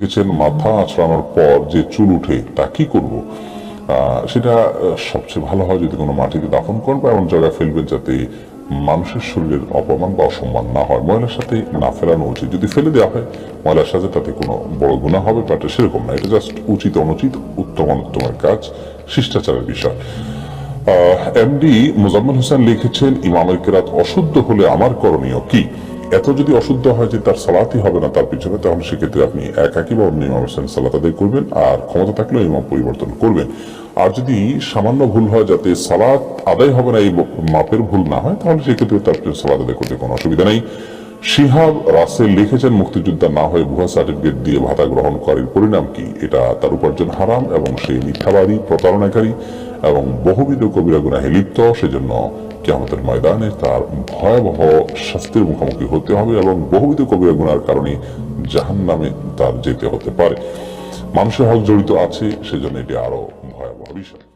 গেছেন, মাথা আঁচড়ানোর পর যে চুল উঠে, তা কি করব? সেটা সবচেয়ে ভালো হয় যদি কোনো মাটিতে দাফন করেন বা এমন জায়গায় ফেলবেন যাতে মানুষের শরীরের অপমান বা অসম্মান না হয়। ময়লার সাথে না ফেলানো উচিত। যদি ফেলে দেওয়া হয়, ময়লার সাথে তাতে কোনো বড় গুণা হবে বা এটা সেরকম না। এটা জাস্ট উচিত অনুচিত, উত্তম অনুত্তমের কাজ, শিষ্টাচারের বিষয়। এমডি মুজাম্মেল হোসেন লিখেছেন, ইমামের কেরাত অশুদ্ধ হলে আমার করণীয় কি? এত যদি অশুদ্ধ হয় যে তার সালাতই হবে না তার পিছনে, তাহলে সেক্ষেত্রে আপনি একাকি বা অন্য ইমাম হোসেন সালাত করবেন আর ক্ষমতা থাকলেও ইমাম পরিবর্তন করবেন। আর যদি সামান্য ভুল হয় যাতে সালাত আদায় হবে না, এই মাপের ভুল না হয়, তাহলে সেক্ষেত্রে তার পিছনে সালাত আদায় করতে কোনো অসুবিধা নেই। শিহাব রাসেল লিখেছেন, মুক্তিযোদ্ধা না হয়ে ভুয়া সার্টিফিকেট দিয়ে ভাতা গ্রহণকারীর পরিণাম কি? এটা তার উপার্জন হারাম এবং সে মিথ্যাবাদী, প্রতারণাকারী এবং বহুবিধ কবিরা গুনাহে লিপ্ত। সেজন্য কেমতের ময়দানে তার ভয়াবহ শাস্তির মুখোমুখি হতে হবে এবং বহুবিধ কবিরা গুনার কারণে জাহান নামে তার যেতে হতে পারে। মানুষের হক জড়িত আছে, সেজন্য এটি আরও ভয়াবহ বিষয়।